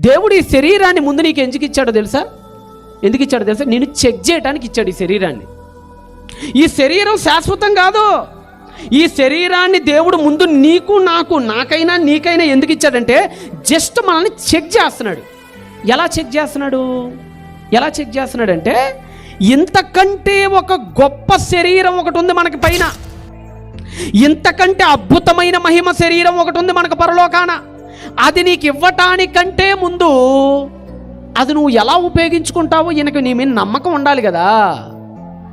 దేవుడు ఈ శరీరాన్ని ముందు నీకు ఎందుకు ఇచ్చాడో తెలుసా? ఎందుకు ఇచ్చాడో తెలుసా? నేను చెక్ చేయడానికి ఇచ్చాడు ఈ శరీరాన్ని. ఈ శరీరం శాశ్వతం కాదు. ఈ శరీరాన్ని దేవుడు ముందు నీకు నాకు నాకైనా నీకైనా ఎందుకు ఇచ్చాడంటే జస్ట్ మనల్ని చెక్ చేస్తున్నాడు. ఎలా చెక్ చేస్తున్నాడు? ఎలా చెక్ చేస్తున్నాడంటే ఇంతకంటే ఒక గొప్ప శరీరం ఒకటి ఉంది మనకి పైన. ఇంతకంటే అద్భుతమైన మహిమ శరీరం ఒకటి ఉంది మనకు పరలోకాన. అది నీకు ఇవ్వటానికంటే ముందు అది నువ్వు ఎలా ఉపయోగించుకుంటావో ఈయనకు నీ మీద నమ్మకం ఉండాలి కదా.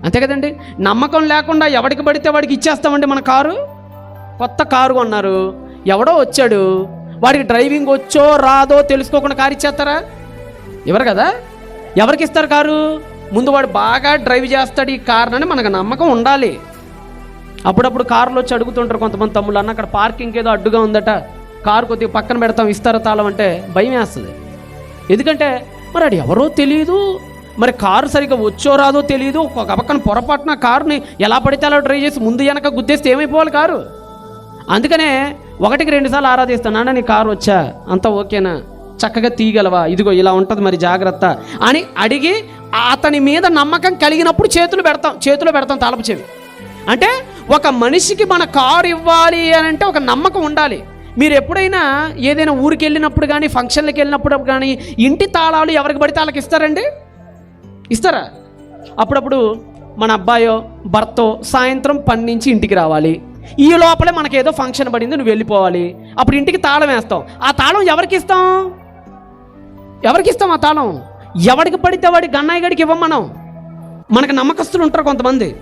అంతే కదండి? నమ్మకం లేకుండా ఎవడికి పడితే వాడికి ఇచ్చేస్తామండి మన కారు? కొత్త కారు కొన్నారు. ఎవడో వచ్చాడు. వాడికి డ్రైవింగ్ వచ్చో రాదో తెలుసుకోకుండా కారు ఇచ్చేస్తారా? ఎవరు కదా? ఎవరికి ఇస్తారు కారు? ముందు వాడు బాగా డ్రైవ్ చేస్తాడు ఈ కారు అని మనకు నమ్మకం ఉండాలి. అప్పుడప్పుడు కారులో వచ్చి అడుగుతుంటారు కొంతమంది తమ్ముళ్ళు అన్న అక్కడ పార్కింగ్ ఏదో అడ్డుగా ఉందట. కారు కొద్దిగా పక్కన పెడతాం ఇస్తారా తాళం అంటే భయం వేస్తుంది. ఎందుకంటే మరి అది ఎవరో తెలియదు మరి కారు సరిగ్గా వచ్చో రాదో తెలియదు ఒక పక్కన పొరపాటున కారుని ఎలా పడితే అలా డ్రైవ్ చేసి ముందు వెనక గుద్దేస్తే ఏమైపోవాలి కారు? అందుకనే ఒకటికి రెండుసార్లు ఆరాధిస్తాను నాన్న నీ కారు వచ్చా? అంతా ఓకేనా? చక్కగా తీయగలవా? ఇదిగో ఇలా ఉంటుంది మరి జాగ్రత్త అని అడిగి అతని మీద నమ్మకం కలిగినప్పుడు చేతులు పెడతాం చేతులు పెడతాం తలపు చెవి. అంటే ఒక మనిషికి మన కారు ఇవ్వాలి అని అంటే ఒక నమ్మకం ఉండాలి. మీరు ఎప్పుడైనా ఏదైనా ఊరికి వెళ్ళినప్పుడు కానీ ఫంక్షన్లకు వెళ్ళినప్పుడు కానీ ఇంటి తాళాలు ఎవరికి పడితే వాళ్ళకి ఇస్తారండి? ఇస్తారా? అప్పుడప్పుడు మన అబ్బాయో భర్తో సాయంత్రం పని నుంచి ఇంటికి రావాలి. ఈ లోపలే మనకేదో ఫంక్షన్ పడింది నువ్వు వెళ్ళిపోవాలి. అప్పుడు ఇంటికి తాళం వేస్తాం. ఆ తాళం ఎవరికి ఇస్తాం? ఎవరికి ఇస్తాం ఆ తాళం? ఎవడికి పడితే వాడి గన్నాయి గడికి ఇవ్వం మనం. మనకు నమ్మకస్తులు ఉంటారు కొంతమంది.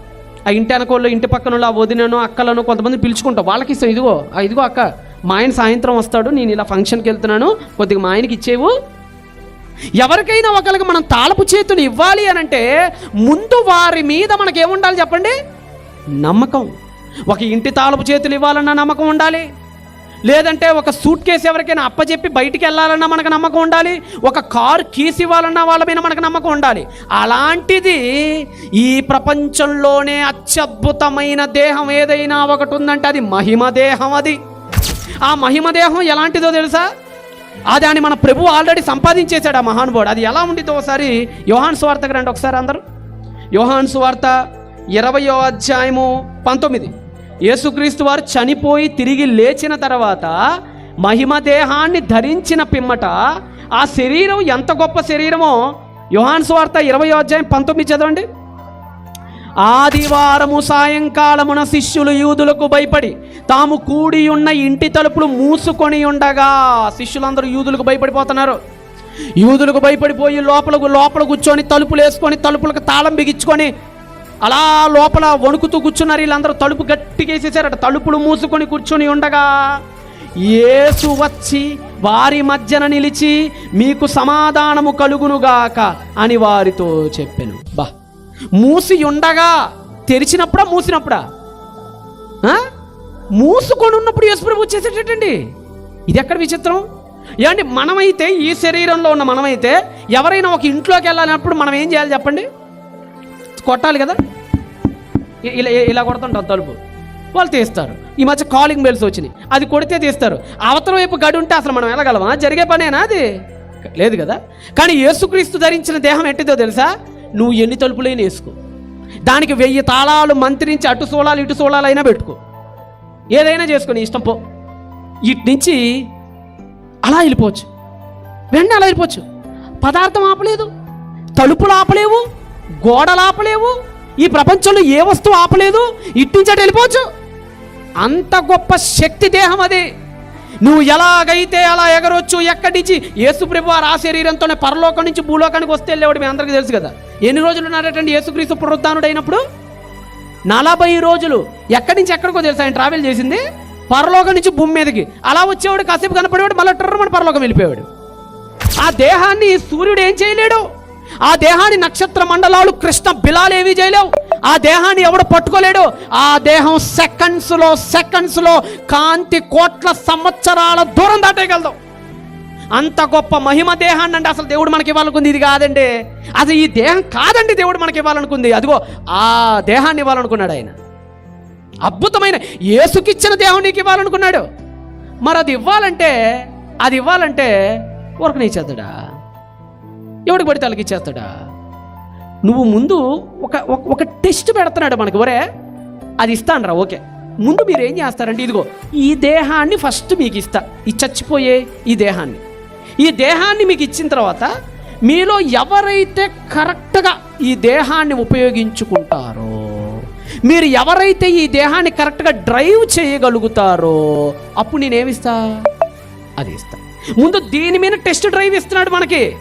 ఆ ఇంటి వెనకోళ్ళు ఇంటి పక్కన ఆ వదినను అక్కలను కొంతమంది పిలుచుకుంటాం. వాళ్ళకి ఇస్తాం ఇదిగో ఆ ఇదిగో అక్క మా ఆయన సాయంత్రం వస్తాడు నేను ఇలా ఫంక్షన్కి వెళ్తున్నాను కొద్దిగా మా ఆయనకి ఇచ్చేవు. ఎవరికైనా ఒకరికి మనం తాళపు చేతులు ఇవ్వాలి అని అంటే ముందు వారి మీద మనకేముండాలి చెప్పండి? నమ్మకం. ఒక ఇంటి తాళపు చేతులు ఇవ్వాలన్న నమ్మకం ఉండాలి. లేదంటే ఒక సూట్ కేసు ఎవరికైనా అప్పచెప్పి బయటికి వెళ్ళాలన్నా మనకు నమ్మకం ఉండాలి. ఒక కారు కీస్ ఇవ్వాలన్నా వాళ్ళ మీద మనకు నమ్మకం ఉండాలి. అలాంటిది ఈ ప్రపంచంలోనే అత్యద్భుతమైన దేహం ఏదైనా ఒకటి ఉందంటే అది మహిమ దేహం అది. ఆ మహిమ దేహం ఎలాంటిదో తెలుసా? ఆ దాన్ని మన ప్రభు ఆల్రెడీ సంపాదించేశాడు ఆ మహానుభావుడు. అది ఎలా ఉండిద్దో ఒకసారి యోహాన్ స్వార్థకు రండి ఒకసారి అందరూ. యోహాన్ స్వార్థ ఇరవయో అధ్యాయము పంతొమ్మిది. యేసుక్రీస్తు వారు చనిపోయి తిరిగి లేచిన తర్వాత మహిమ దేహాన్ని ధరించిన పిమ్మట ఆ శరీరం ఎంత గొప్ప శరీరమో? యోహాన్ స్వార్థ ఇరవయో అధ్యాయం పంతొమ్మిది చదవండి. ఆదివారము సాయంకాలమున శిష్యులు యూదులకు భయపడి తాము కూడి ఉన్న ఇంటి తలుపులు మూసుకొని ఉండగా శిష్యులందరూ యూదులకు భయపడిపోతున్నారు. యూదులకు భయపడిపోయి లోపలకు లోపల కూర్చొని తలుపులు వేసుకొని తలుపులకు తాళం బిగించుకొని అలా లోపల వణుకుతూ కూర్చున్నారు. వీళ్ళందరూ తలుపు గట్టిగా వేసేసారట. తలుపులు మూసుకొని కూర్చొని ఉండగా యేసు వచ్చి వారి మధ్యన నిలిచి మీకు సమాధానము కలుగునుగాక అని వారితో చెప్పాను. బా. మూసి ఉండగా తెరిచినప్పుడా మూసినప్పుడా? మూసుకొని ఉన్నప్పుడు యేసుప్రభు వచ్చేసేటండి ఇది ఎక్కడ విచిత్రం? ఏమండి మనమైతే ఈ శరీరంలో ఉన్న మనమైతే ఎవరైనా ఒక ఇంట్లోకి వెళ్ళాలన్నప్పుడు మనం ఏం చేయాలి చెప్పండి? కొట్టాలి కదా? ఇలా ఇలా కొడుతుంటాం తలుపు. వాళ్ళు తీస్తారు. ఈ మధ్య కాలింగ్ బెల్స్ వచ్చినాయి. అది కొడితే తీస్తారు. అవతల వైపు గడి ఉంటే అసలు మనం వెళ్ళగలమా? జరిగే పనేనా అది? లేదు కదా? కానీ యేసుక్రీస్తు ధరించిన దేహం ఎట్టిదో తెలుసా? నువ్వు ఎన్ని తలుపులైనా వేసుకో. దానికి వెయ్యి తాళాలు మంత్రించి అటు సోళాలు ఇటు సోళాలు అయినా పెట్టుకో. ఏదైనా చేసుకుని ఇష్టం పో. ఇటు నుంచి అలా వెళ్ళిపోవచ్చు. వెంటనే అలా వెళ్ళిపోవచ్చు. పదార్థం ఆపలేదు తలుపులు ఆపలేవు గోడలు ఆపలేవు ఈ ప్రపంచంలో ఏ వస్తువు ఆపలేదు ఇటు నుంచి అటు వెళ్ళిపోవచ్చు. అంత గొప్ప శక్తి దేహం అది. నువ్వు ఎలాగైతే అలా ఎగరొచ్చు ఎక్కడి నుంచి? యేసుప్రభు వారు ఆ శరీరంతోనే పరలోకం నుంచి భూలోకానికి వస్తే వెళ్ళేవాడు మీ అందరికీ తెలుసు కదా. ఎన్ని రోజులు ఉన్నారటండి యేసుక్రీస్తు పునరుద్ధానుడు అయినప్పుడు నలభై రోజులు. ఎక్కడి నుంచి ఎక్కడికో తెలుసు? ఆయన ట్రావెల్ చేసింది. పరలోకం నుంచి భూమి మీదకి. అలా వచ్చేవాడు కాసేపు కనపడేవాడు మళ్ళీ టర్రమని పరలోకం వెళ్ళిపోయాడు ఆ దేహాన్ని సూర్యుడు ఏం చేయలేడు. ఆ దేహాన్ని నక్షత్ర మండలాలు కృష్ణ బిలాలు ఏమీ చేయలేవు. ఆ దేహాన్ని ఎవడు పట్టుకోలేడు. ఆ దేహం సెకండ్స్లో సెకండ్స్లో కాంతి కోట్ల సంవత్సరాల దూరం దాటేయగలదు. అంత గొప్ప మహిమ దేహాన్ని అంటే అసలు దేవుడు మనకి ఇవ్వాలనుకుంది ఇది కాదండి. అసలు ఈ దేహం కాదండి దేవుడు మనకి ఇవ్వాలనుకుంది. అదిగో ఆ దేహాన్ని ఇవ్వాలనుకున్నాడు ఆయన. అద్భుతమైన యేసుకిచ్చిన దేహం నీకు ఇవ్వాలనుకున్నాడు. మరి అది ఇవ్వాలంటే అది ఇవ్వాలంటే ఊరకనే ఇచ్చేస్తాడా? ఎవడికి పడితే వాళ్ళకి ఇచ్చేస్తాడా? నువ్వు ముందు ఒక ఒక- ఒక టెస్ట్ పెడుతున్నాడు మనకి ఒరే అది ఇస్తానరా ఓకే. ముందు మీరు ఏం చేస్తారంటే ఇదిగో ఈ దేహాన్ని ఫస్ట్ మీకు ఇస్తా. ఈ చచ్చిపోయే ఈ దేహాన్ని. ఈ దేహాన్ని మీకు ఇచ్చిన తర్వాత మీలో ఎవరైతే కరెక్ట్గా ఈ దేహాన్ని ఉపయోగించుకుంటారో మీరు ఎవరైతే ఈ దేహాన్ని కరెక్ట్గా డ్రైవ్ చేయగలుగుతారో అప్పుడు నేనేమిస్తా అది ఇస్తా. ముందు దీని మీద టెస్ట్ డ్రైవ్ ఇస్తున్నాడు మనకి.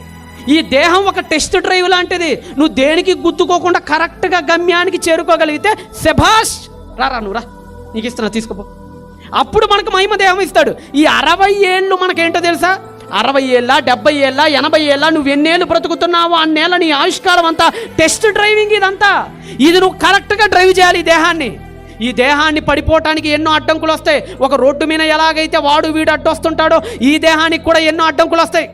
ఈ దేహం ఒక టెస్ట్ డ్రైవ్ లాంటిది. నువ్వు దేనికి గుద్దుకోకుండా కరెక్ట్గా గమ్యానికి చేరుకోగలిగితే శభాష్! రారా నువ్వు రా. నీకు ఇస్తున్నా తీసుకోపో. అప్పుడు మనకు మహిమ దేహం ఇస్తాడు. ఈ అరవై ఏళ్ళు మనకేంటో తెలుసా? అరవై ఏళ్ళ డెబ్బై ఏళ్ళ ఎనభై ఏళ్ళ నువ్వు ఎన్నేళ్ళు బ్రతుకుతున్నావు అన్నేళ్ళ నీ ఆవిష్కారం అంతా టెస్ట్ డ్రైవింగ్ ఇదంతా. ఇది నువ్వు కరెక్ట్గా డ్రైవ్ చేయాలి ఈ దేహాన్ని. ఈ దేహాన్ని పడిపోవటానికి ఎన్నో అడ్డంకులు వస్తాయి. ఒక రోడ్డు మీద ఎలాగైతే వాడు వీడు అడ్డొస్తుంటాడో ఈ దేహానికి కూడా ఎన్నో అడ్డంకులు వస్తాయి.